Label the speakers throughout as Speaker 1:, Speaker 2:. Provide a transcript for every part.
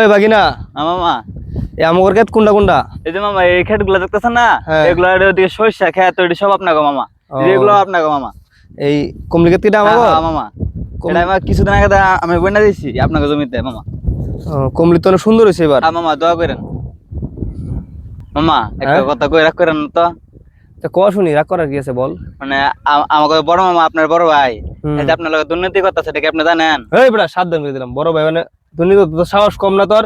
Speaker 1: ওই বাগিনা
Speaker 2: হ্যাঁ মামা।
Speaker 1: আমগর ক্ষেত কোনটা কোনটা
Speaker 2: এই যে মামা এই খেতগুলা দেখতেছেন না?
Speaker 1: হ্যাঁ।
Speaker 2: এগুলো ওদিকে সরিষা খেত ওইটি সব আপনাকে মামা। এগুলো আপনাকে মামা।
Speaker 1: এই কমলি ক্ষেত কিটা
Speaker 2: হ্যাঁ,
Speaker 1: আমগর?
Speaker 2: হ্যাঁ, মামা। এটা আমার কিছুদিন আগে আমি বন্যা দিয়েছি আপনাকে জমিতে মামা।
Speaker 1: কমলি তো অনেক সুন্দর হয়েছে এবার।
Speaker 2: মামা দোয়া করেন। মামা একটা? কথা কই রাখ করেন তো।
Speaker 1: তা ক শুনি রাগ করার কি আছে বল?
Speaker 2: মানে আমাকে বড় মামা আপনার বড় ভাই। আপনার লগে দুর্নীতি করতেছে এটা কি আপনি জানেন?
Speaker 1: এই বেটা সাবধান করে দিলাম বড় ভাই মানে তুমি তো তোর সাহস কম না তোর।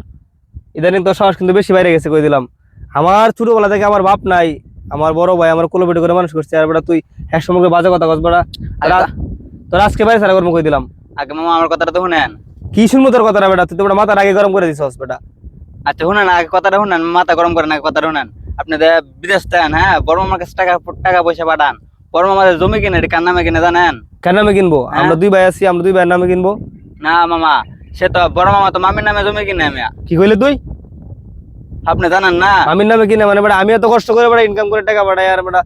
Speaker 1: ইদানিং তোর সাহস কিন্তু বেশি বাইরে গেছে কই দিলাম। আমার ছোটবেলা থেকে আমার বাপ নাই আমার বড় ভাই আমার কোলোবেটি করে মানুষ করছে। আর বেটা তুই এক সময় বাজে কথা কস বেটা। তোর আজকে বাইরে সারা কর্ম কই দিলাম?
Speaker 2: আগে মামা আমার কথাটা তো শুনেন।
Speaker 1: কি শুনব তোর কথাটা বেটা? তুই তো মাথার আগে গরম করে দিছস বেটা।
Speaker 2: আচ্ছা শুনেন আগে কথাটা শুনেন মাথা গরম করেন আগে কথাটা শুনেন। আপনি বিদেশ যান হ্যাঁ বড় মামার কাছে টাকা টাকা পয়সা পাঠান। বড় মামার জমি কিনে কার নামে কিনে জানেন?
Speaker 1: কার নামে কিনবো?
Speaker 2: হ্যাঁ।
Speaker 1: আমরা দুই ভাই আছি আমরা দুই ভাইয়ের নামে কিনবো?
Speaker 2: না মামা সে তো বড় মামা তো মামির নামে জমি কিনে আমি
Speaker 1: কি কইলে তুই?
Speaker 2: আপনি জানেন না?
Speaker 1: আমির নামে কিনে মানে বেটা আমি এত কষ্ট করে বেটা ইনকাম করে টাকা পাঠাই আর বেটা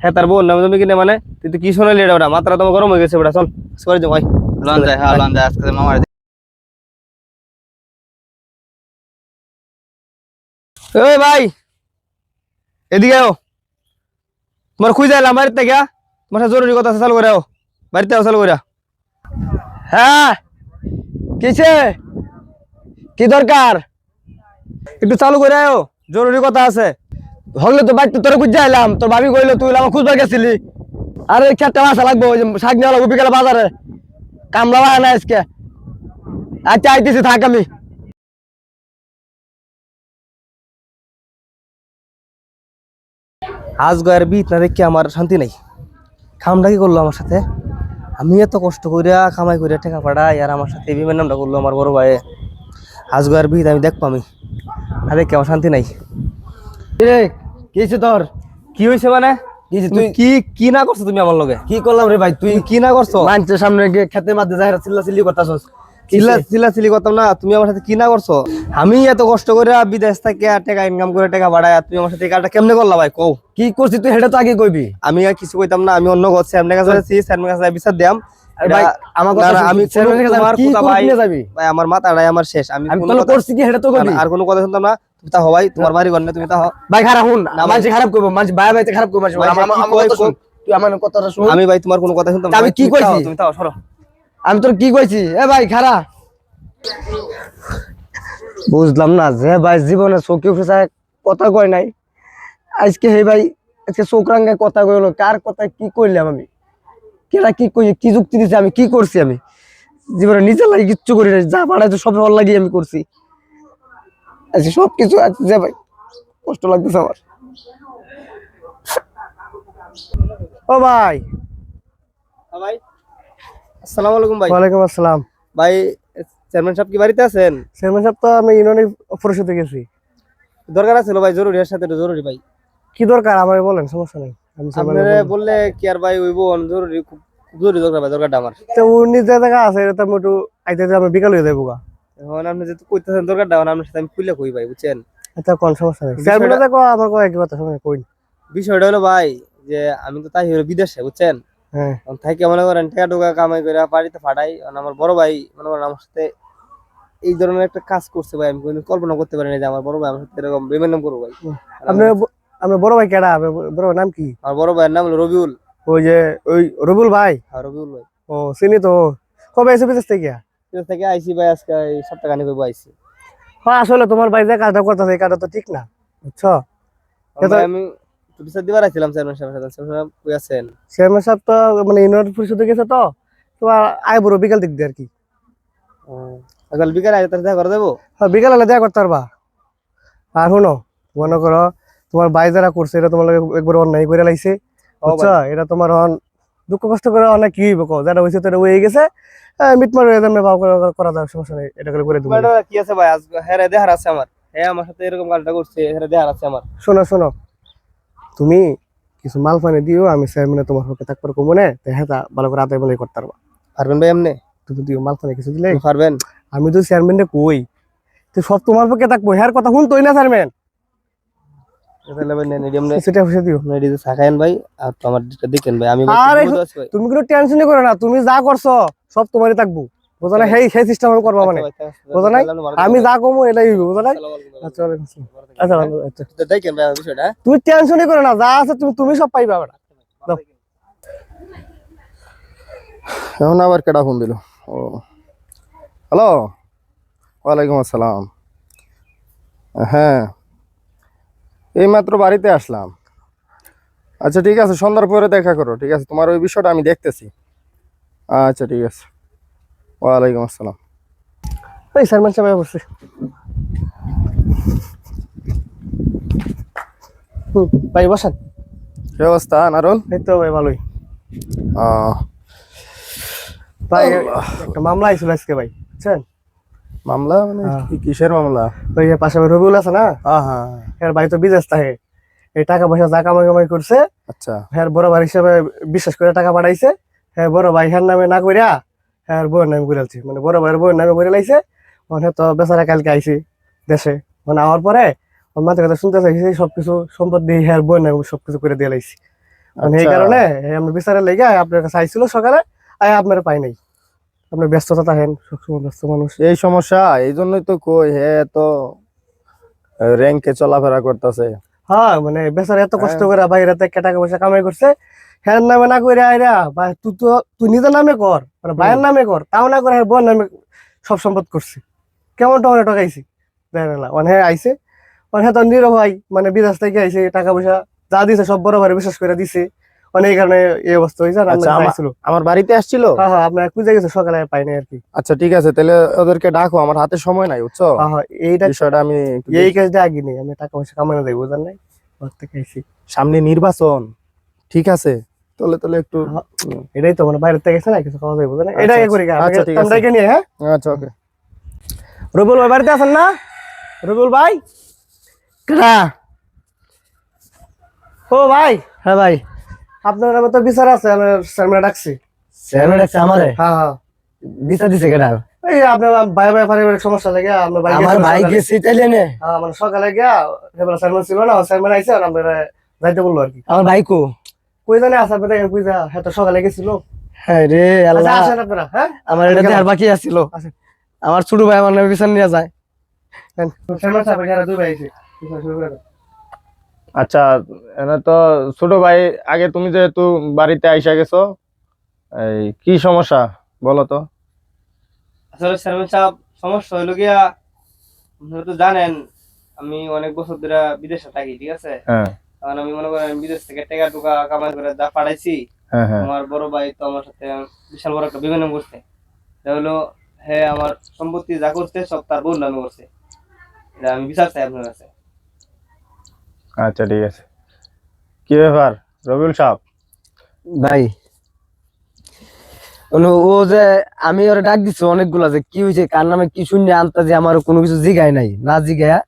Speaker 1: হ্যাঁ তার বোন নামে তুমি কিনে মানে তুই তো কি শোনালি এটা বেটা? মাত্রা তোমার গরম হয়ে গেছে বেটা চল সরে যাও ভাই
Speaker 2: লন যায় হ্যাঁ লন যায় আজকে মামার
Speaker 1: ওই ভাই এদিকে আও। তোমার খুঁজে এলাম বাড়িতে থেকে তোমার জরুরি কথা চালু করে আও। বাড়িতে আও চালু করে হ্যাঁ। কিসে? কি দরকার? একটু চালু করে আও জরুরি কথা আছে। হলে তো বাড়িতে তোর খুঁজে এলাম তোর ভাবি কইলো তুই আমার খুঁজবার গেছিলি। আরে খেতে মাসা লাগবো, ওই শাক নিয়ে লাগবো বিকেলে বাজারে। কামলা বাড়া না আজকে। আচ্ছা আইতেছি, থাক আমি। আজ গয়ের বিট না দেখে আমার শান্তি নাই। খামটা কি করল আমার সাথে? আমি এত কষ্ট করিয়া কামাই করিয়া ঠেকা পাঠাই আর আমার সাথে বিমান নামটা করল আমার বড় ভাই। আজ আর বিহিত আমি দেখব আমি। না দেখে আমার শান্তি নাই। রে কি তোর? কি হয়েছে মানে? তুই? কি কি না করছ তুমি আমার লগে?
Speaker 3: কি করলাম রে ভাই তুই
Speaker 1: কি না করছ?
Speaker 3: মানুষের সামনে খেতে মাঝে যাই চিল্লা চিল্লি করতেছস।
Speaker 1: করতাম না তুমি আমার সাথে কি না করছ? আমি এত কষ্ট করে বিদেশ থেকে আর টাকা ইনকাম করে টাকা বাড়ায় তুমি আমার সাথে এই কেমনে করলা ভাই? কও।
Speaker 3: কি করছিস তুই? সেটা তো আগে কইবি।
Speaker 1: আমি আর কিছু কইতাম না আমি অন্য স্যামনের কাছে আছি স্যামনের কাছে বিচার
Speaker 3: আমার
Speaker 1: মাথাটাই আমার শেষ। আমি কোনো কথা-
Speaker 3: করছি কি সেটা তো
Speaker 1: না,
Speaker 3: কইবি
Speaker 1: না, আর কোনো কথা শুনতাম না। তুমি তা হবাই তোমার বাড়ি ঘর তুমি তা
Speaker 3: ভাই খারাপ হুন মানুষ খারাপ করব মানুষ ভাই খারাপ করব
Speaker 1: আমি ভাই তোমার কোনো কথা শুনতাম
Speaker 3: আমি কি কইছি?
Speaker 1: তুমি তাও সরো।
Speaker 3: আমি তোর কি কইছি? এ ভাই খারা বুঝলাম না যে ভাই, জীবনে চোখে উঠেছে কথা কয় নাই। আজকে হে ভাই, আজকে চোখ রাঙ্গায় কথা কইলো, কার কথা কি কইলাম আমি? কেরা কি কই, কি যুক্তি দিছে আমি, কি করছি আমি? জীবনে নিজের লাগি কিচ্ছু করি নাই, যা বাড়াইছে সব ভালো লাগি আমি করছি। আজকে সব কিছু আছে যে ভাই, কষ্ট লাগতেছে আমার।
Speaker 1: ও ভাই। ভাই। আসসালামু আলাইকুম ভাই।
Speaker 3: ওয়ালাইকুম আসসালাম।
Speaker 1: ভাই চেয়ারম্যান সাহেব কি বাড়িতে আছেন?
Speaker 3: চেয়ারম্যান সাহেব তো আমি ইউনিয়ন পরিষদে গেছি।
Speaker 1: দরকার আছে ভাই? জরুরি এর সাথে জরুরি ভাই।
Speaker 3: কি দরকার? আমার বলেন সমস্যা নেই।
Speaker 1: আপনারা বললে কি আর ভাই জরুরি খুব জরুরি দরকার ভাই দরকারটা আমার।
Speaker 3: তো উনি যে জায়গা আছে এটা তো একটু আইতে বিকাল হয়ে যাব
Speaker 1: এখন আপনি যেহেতু কইতেছেন দরকারটা আপনার সাথে আমি খুলে কই ভাই বুঝছেন?
Speaker 3: আচ্ছা কোন সমস্যা নেই। চেয়ারম্যান দেখো আমার কয় কি কথা শুনে কই
Speaker 1: বিষয়টা হলো ভাই যে আমি তো তাই হলো বিদেশে বুঝছেন?
Speaker 3: হ্যাঁ।
Speaker 1: থাইকে মনে করেন টাকা টুকা কামাই করে বাড়িতে পাঠাই আর আমার বড় ভাই মনে করেন আমার সাথে এই ধরনের একটা কাজ করছে ভাই আমি কল্পনা করতে পারিনি যে আমার বড় ভাই আমার সাথে এরকম বেমেন করব ভাই।
Speaker 3: আপনি আপনার বড় ভাই কেডা? বড় ভাইয়ের নাম কি?
Speaker 1: আমার বড় ভাইয়ের নাম হলো রবিউল।
Speaker 3: ওই যে ওই রবুল ভাই?
Speaker 1: হ্যাঁ রবিউল ভাই।
Speaker 3: ও চিনি তো। কবে এসে বিদেশ থেকে?
Speaker 1: বিদেশ থেকে আইসি ভাই আজকে এই সপ্তাহখানি করব আইসি।
Speaker 3: হ্যাঁ আসলে তোমার ভাই যে কাজটা করতেছে এই কাজটা তো ঠিক না বুঝছ?
Speaker 1: আমি একটু বিচার দিবার আইছিলাম চেয়ারম্যান সাহেবের চেয়ারম্যান সাহেব কই আছেন?
Speaker 3: চেয়ারম্যান সাহেব তো মানে ইউনিয়ন পরিষদে গেছে তো তোমার আয় বড় বিকাল দিক দিয়ে আর কি।
Speaker 1: সকাল বিকাল আগে তার দেখা করে দেবো?
Speaker 3: হ্যাঁ বিকাল দেখা করতে পারবা। আর শুনো মনে করো তোমার ভাই যারা করছে এটা তোমার একবার অন্যায় করে লাইছে। বুঝছ? এটা তোমার অন দুঃখ কষ্ট করে অনেক কি হইব যেটা হয়েছে তোটা হয়ে গেছে। মিটমার হয়ে যাবে ভাব করা- করা যাবে সমস্যা নেই এটা করে করে দেবো।
Speaker 1: কি আছে ভাই? হ্যাঁ দেহার আছে আমার। হ্যাঁ আমার সাথে এরকম কাজটা করছে হ্যাঁ দেহার আছে আমার।
Speaker 3: শোনো শোনো তুমি কিছু মাল পানি দিও আমি চেয়ারম্যানে তোমার পক্ষে থাকবার কমো না হ্যাঁ ভালো করে আদায় বলে করতে পারবা।
Speaker 1: পারবেন ভাই এমনি?
Speaker 3: তুমি দিও মাল পানি কিছু দিলে।
Speaker 1: পারবেন?
Speaker 3: আমি তো চেয়ারম্যানে কই। তো সব তোমার পক্ষে থাকব হ্যাঁ কথা শুন তোই না চেয়ারম্যান। তুমি কোনো টেনশনই করো না তুমি যা করছ সব তোমারই থাকব। বুঝো না সেই সেই সিস্টেম আমি করব মানে। বুঝো নাই? আমি যা কমু এটাই হইবো, বুঝো নাই? আচ্ছা আচ্ছা আচ্ছা
Speaker 4: দেখেন ভাই বিষয়টা।
Speaker 3: তুমি টেনশনই করো না যা আছে তুমি তুমি সব পাইবা বেটা।
Speaker 5: এখন আবার কেডা ফোন দিল? ও। হ্যালো? ওয়ালাইকুম আসসালাম। হ্যাঁ। এইমাত্র বাড়িতে আসলাম। আচ্ছা ঠিক আছে সন্ধ্যার পরে দেখা করো ঠিক আছে? তোমার ওই বিষয়টা আমি দেখতেছি। আচ্ছা ঠিক আছে। ওয়ালাইকুম আসসালাম।
Speaker 3: ওই সালমান সাহেব হুম, ভাই বসান।
Speaker 5: কি অবস্থা নারুল?
Speaker 3: এই তো ভাই ভালোই। ভাই একটা মামলা আইছিল আজকে ভাই বুঝছেন?
Speaker 5: মামলা মানে
Speaker 3: হ্যাঁ।
Speaker 5: কি- কিসের মামলা?
Speaker 3: ওই পাশে রবিউল আছে না?
Speaker 5: হ্যাঁ হ্যাঁ।
Speaker 3: এর ভাই তো বিদেশ থাকে এই টাকা পয়সা যা কামাই কামাই করছে
Speaker 5: আচ্ছা।
Speaker 3: হ্যাঁ বড় ভাই হিসেবে বিশ্বাস করে টাকা পাঠাইছে হ্যাঁ বড় ভাই হ্যার নামে না করিয়া হ্যাঁ বউয়ের নামে করে আলছি মানে বড় ভাইয়ের বউয়ের নামে করে লাইছে মানে তো বেচারা কালকে আইছি দেশে। মানে আওয়ার পরে মাথার কথা শুনতে চাইছি সবকিছু সম্পদ দিয়ে হ্যাঁ বউয়ের নামে সবকিছু করে দিয়ে লাইছি। মানে এই
Speaker 5: আচ্ছা।
Speaker 3: কারণে হ্যাঁ, আমি বিচারের লেগে আপনার কাছে আইছিল সকালে আয় আপনার পাই নাই। আপনার ব্যস্ততা থাকেন সবসময় ব্যস্ত মানুষ।
Speaker 5: এই সমস্যা এই জন্যই তো কই হে তো র্যাঙ্কে চলাফেরা করতেছে।
Speaker 3: হ্যাঁ মানে বেচারা এত কষ্ট করে বাইরে থেকে টাকা পয়সা কামাই করছে হ্যাঁ নামে না করে আইরা বা তুই তো তুই নিজের নামে কর মানে ভাইয়ের নামে কর তাও না করে বোন নামে সব সম্পদ করছি। কেমন টমে ঠকাইছি? না মানে আইসে আইছে মানে হ্যাঁ তো নিরো ভাই মানে বিদেশ থেকে আইছে টাকা পয়সা যা দিছে সব বড় ভাই বিশ্বাস করে দিছে। মানে এই কারণে এই অবস্থা হয়েছে আর
Speaker 5: আচ্ছা,
Speaker 3: আমরা
Speaker 5: বাড়িতে আসছিল?
Speaker 3: হ্যাঁ হ্যাঁ আপনার খুঁজে গেছে সকালে আর পাই নাই আর কি।
Speaker 5: আচ্ছা ঠিক আছে তাহলে ওদেরকে ডাকো আমার হাতে সময় নাই বুঝছ?
Speaker 3: হ্যাঁ হ্যাঁ এইটা
Speaker 5: বিষয়টা আমি
Speaker 3: এই। কাজটা আগে নেই আমি টাকা পয়সা কামানো বুঝলেন নাই? ঘর থেকে আইছি
Speaker 5: সামনে নির্বাচন ঠিক আছে? তাহলে তাহলে একটু
Speaker 3: হ্যাঁ। এটাই তো মানে বাইরে থেকে গেছে না কিছু খাওয়া যাবে বুঝলেন?
Speaker 5: আচ্ছা,
Speaker 3: এটাই। করি
Speaker 5: আচ্ছা, ঠিক আছে।
Speaker 3: নিয়ে হ্যাঁ?
Speaker 5: আচ্ছা ওকে।
Speaker 3: রবিউল ভাই বাড়িতে আছেন না? রবিউল ভাই?
Speaker 4: কেডা?
Speaker 3: ও ভাই।
Speaker 4: হ্যাঁ ভাই।
Speaker 3: আপনার নামে তো বিচার আছে আমি স্যারমেরা ডাকছি।
Speaker 4: স্যার ডাকছে আমারে?
Speaker 3: হ্যাঁ হ্যাঁ।
Speaker 4: বিচার দিছে কেডা?
Speaker 3: এই আপনার ভাই ভাই পারিবারিক সমস্যা লেগে আপনার ভাই
Speaker 4: আমার ভাই। গেছে ইতালিয়ানে।
Speaker 3: হ্যাঁ মানে সকালে গিয়া ছিল না স্যারমেন আইসে আর আপনারা যাইতে বলল আর কি।
Speaker 4: আমার ভাই কো?
Speaker 3: কই জানে আছে কই যা হ্যাঁ তো সকালে গেছিল।
Speaker 4: হ্যাঁ রে
Speaker 3: আচ্ছা
Speaker 4: আল্লাহ
Speaker 3: আসেন আপনারা হ্যাঁ?
Speaker 4: আমার এটা বাকি আছিল। আমার ছোট ভাই আমার নামে বিচার নিয়ে যায়।
Speaker 3: সাহেব দুই ভাই আইছে বিচার শুরু করে দাও।
Speaker 5: আচ্ছা এনে তো ছোট ভাই আগে তুমি যেহেতু বাড়িতে আইসা গেছো এই কি সমস্যা বলো তো?
Speaker 1: আসলে চেয়ারম্যান সাহেব সমস্যা হইল গিয়া আপনারা তো জানেন আমি অনেক বছর ধরে বিদেশে থাকি ঠিক আছে?
Speaker 5: হ্যাঁ।
Speaker 1: কারণ আমি মনে করেন বিদেশ থেকে টাকা টুকা কামাই করে যা পাঠাইছি
Speaker 5: হ্যাঁ হ্যাঁ।
Speaker 1: আমার বড় ভাই তো আমার সাথে বিশাল বড় একটা বিমান করছে। এটা হলো হ্যাঁ আমার সম্পত্তি যা করছে সব তার বোন নামে করছে। এটা আমি বিচার চাই আপনার কাছে।
Speaker 5: আচ্ছা ঠিক আছে। কি ব্যাপার? রবিউল সাহেব?
Speaker 4: ভাই ও যে আমি ওরা ডাক দিছি অনেকগুলা যে কি হয়েছে কার নামে কি শূন্য আনতা যে আমার কোনো কিছু জিগায় নাই। না জিগায়া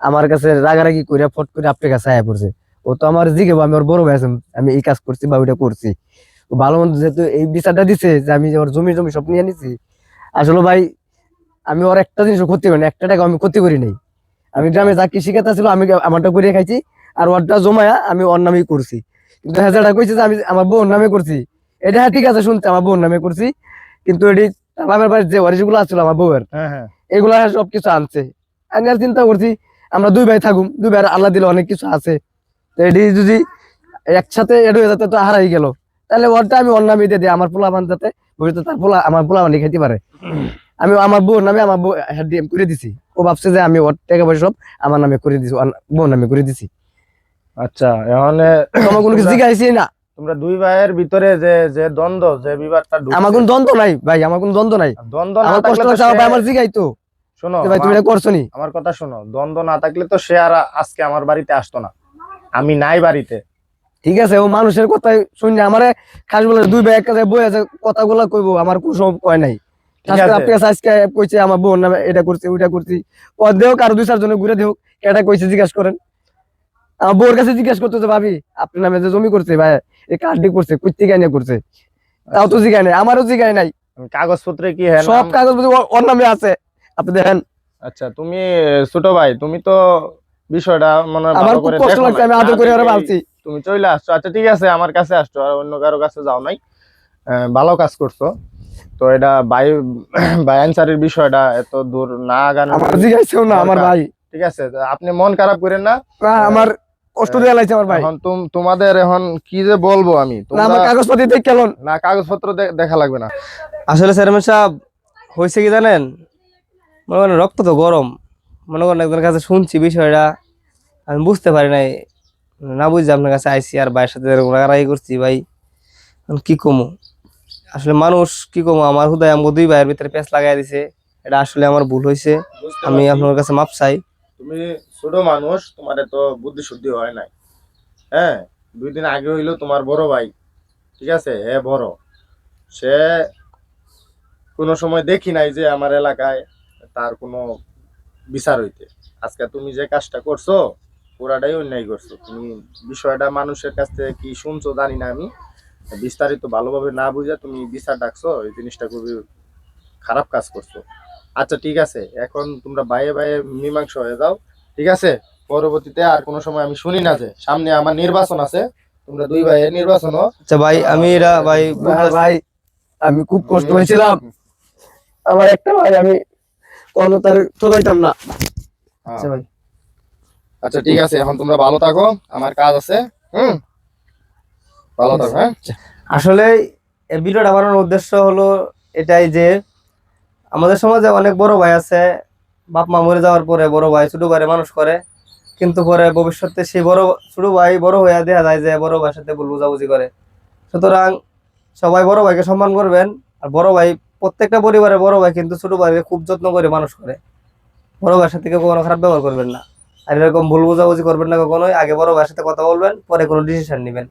Speaker 4: আমার কাছে রাগারাগি করে ফট করে আপনার কাছে আয়া পড়ছে। ও তো আমার জিগাবো আমি ওর বড় ভাই আমি এই কাজ করছি বা ওইটা করছি। ভালো মন্দ যেহেতু এই বিচারটা দিছে যে আমি ওর জমি জমি সব নিয়ে নিছি, আসলে ভাই, আমি ওর একটা জিনিস ক্ষতি করি না, একটা টাকা আমি ক্ষতি করি নাই। আমি গ্রামে যা কৃষি খাতা ছিল আমি আমারটা করে খাইছি। আর ওরটা জমায়া আমি ওর নামেই করছি। কিন্তু হ্যাঁ যেটা কইছে যে আমি আমার বোন নামে করছি। এটা হ্যাঁ ঠিক আছে শুনতে আমার বোন নামে করছি। কিন্তু এটি আমার বাড়ির যে ওয়ারিশগুলো আছিল আমার বউয়ের এগুলা সব কিছু আনছে। আমি আর চিন্তা করছি আমরা দুই ভাই থাকুম দুই ভাই আল্লাহ দিলে অনেক কিছু আছে। তো এটি যদি একসাথে এড হয়ে যেতে তো হারাই গেল। তাহলে ওরটা আমি ওর নামে দিয়ে দিই আমার পোলা বান যাতে ভবিষ্যতে তার পোলা আমার পোলা বানি খাইতে পারে। আমি আমার বোন নামে আমার বউ হ্যাঁ করে দিছি। ও ভাবছে যে আমি ওর টাকা পয়সা সব আমার নামে করে দিছি বোন নামে করে দিছি।
Speaker 5: আচ্ছা এখন
Speaker 4: আমার কোনো কিছু জিজ্ঞাসি না।
Speaker 5: তোমরা দুই ভাইয়ের ভিতরে যে যে দ্বন্দ্ব যে বিবাদটা
Speaker 4: আমার কোনো দ্বন্দ্ব নাই ভাই আমার কোনো দ্বন্দ্ব নাই।
Speaker 5: দ্বন্দ্ব না
Speaker 4: আমার কষ্ট ভাই আমার জিগাই তো।
Speaker 5: শোনো
Speaker 4: ভাই তুমি এটা করছ নি।
Speaker 5: আমার কথা শোনো দ্বন্দ্ব না থাকলে তো সে আর আজকে আমার বাড়িতে আসতো না। আমি নাই বাড়িতে।
Speaker 4: ঠিক আছে ও মানুষের কথাই শুনে আমারে খাস বলে দুই ভাই এক কাছে বই আছে কথাগুলো কইবো আমার কোনো সব কয় নাই। আজকে
Speaker 5: আছে।
Speaker 4: আপনি কাছে আজকে কইছে আমার বোন নামে এটা করছে ওইটা করছি। ও দেও কারও দুই চারজনে ঘুরে এটা কইছে জিজ্ঞাসা করেন। আমার বউর কাছে জিজ্ঞাসা করতে ভাবি আপনার নামে যে জমি করছে ভাই এই করছে কই থেকে করছে। তাও তো জিগায় নাই আমারও জিগায় নাই।
Speaker 5: কাগজপত্রে কি হ্যাঁ
Speaker 4: সব
Speaker 5: নাম-
Speaker 4: কাগজ ওর নামে আছে। আপনি দেখেন।
Speaker 5: আচ্ছা তুমি ছোট ভাই তুমি তো বিষয়টা মনে
Speaker 4: আমার খুব কষ্ট লাগছে আমি আদর করে ওরা
Speaker 5: দেখেই তুমি চলে আসছো। আচ্ছা ঠিক আছে আমার কাছে আসছো আর অন্য কারও কাছে যাও নাই। ভালো কাজ করছ। তো এটা বাই বাই আনসারের বিষয়টা এত দূর না আগানো
Speaker 3: আমার জিজ্ঞাসাও না আমার ভাই।
Speaker 5: ঠিক আছে তো আপনি মন খারাপ করেন না।
Speaker 3: না আমার কষ্ট দেওয়া লাগছে আমার ভাই।
Speaker 5: এখন তুম- তোমাদের এখন কি যে বলব আমি?
Speaker 3: না আমার
Speaker 5: তোমরা
Speaker 3: কাগজপাতি দেখ কেমন
Speaker 5: না কাগজপত্র দেখা লাগবে না।
Speaker 1: আসলে চেয়ারম্যান সাহেব হয়েছে কি জানেন? মনে করেন রক্ত তো গরম। মনে করেন একজনের কাছে শুনছি বিষয়টা আমি বুঝতে পারি নাই। না বুঝছি আপনার কাছে আইসি আর ভাইয়ের সাথে এরকম রাগারাগি করছি ভাই। এখন কি কমু? আসলে মানুষ কি কমু আমার হুদায় আমাকে দুই ভাইয়ের ভিতরে পেঁচ লাগাই দিছে। এটা আসলে আমার ভুল হয়েছে। আমি আপনার কাছে মাপ চাই।
Speaker 5: তুমি ছোট মানুষ তোমার এত বুদ্ধি শুদ্ধি হয় নাই। হ্যাঁ দুই দিন আগে হইল তোমার বড় ভাই। ঠিক আছে? হে বড়। সে কোনো সময় দেখি নাই যে আমার এলাকায় তার কোনো বিচার হইতে। আজকে তুমি যে কাজটা করছ পুরাটাই অন্যায় করছ। তুমি বিষয়টা মানুষের কাছ থেকে কি শুনছো জানি না আমি। বিস্তারিত ভালোভাবে না বুঝে তুমি বিচার ডাকছো এই জিনিসটা খুবই খারাপ কাজ করছ। আচ্ছা ঠিক আছে এখন তোমরা বাইরে বাইরে মীমাংস হয়ে যাও ঠিক আছে? পরবর্তীতে আর কোনো সময় আমি শুনি না যে সামনে আমার নির্বাচন আছে তোমরা দুই ভাইয়ের নির্বাচন
Speaker 1: আচ্ছা ভাই আমি এরা ভাই
Speaker 3: ভাই, ভাই আমি খুব কষ্ট হয়েছিলাম আমার একটা ভাই আমি কোনো তার ঠকাইতাম না।
Speaker 1: আচ্ছা ভাই।
Speaker 5: আচ্ছা ঠিক আছে এখন তোমরা ভালো থাকো আমার কাজ আছে হুম? ভালো থাকো হ্যাঁ?
Speaker 1: আসলে ভিডিওটা বানানোর উদ্দেশ্য হলো এটাই যে আমাদের সমাজে অনেক বড় ভাই আছে বাপ মা মরে যাওয়ার পরে বড় ভাই ছোট ভাই মানুষ করে কিন্তু পরে ভবিষ্যতে সেই বড় ছোট ভাই বড় হয়ে দেখা যায় যে বড় ভাইয়ের সাথে ভুল বুঝাবুঝি করে। সুতরাং সবাই বড় ভাইকে সম্মান করবেন আর বড় ভাই প্রত্যেকটা পরিবারে বড় ভাই কিন্তু ছোট ভাইকে খুব যত্ন করে মানুষ করে। বড় ভাইয়ের সাথে কেউ কখনো খারাপ ব্যবহার করবেন না। আর এরকম ভুল বুঝাবুঝি করবেন না কখনোই আগে বড় ভাইয়ের সাথে কথা বলবেন পরে কোনো ডিসিশন নেবেন।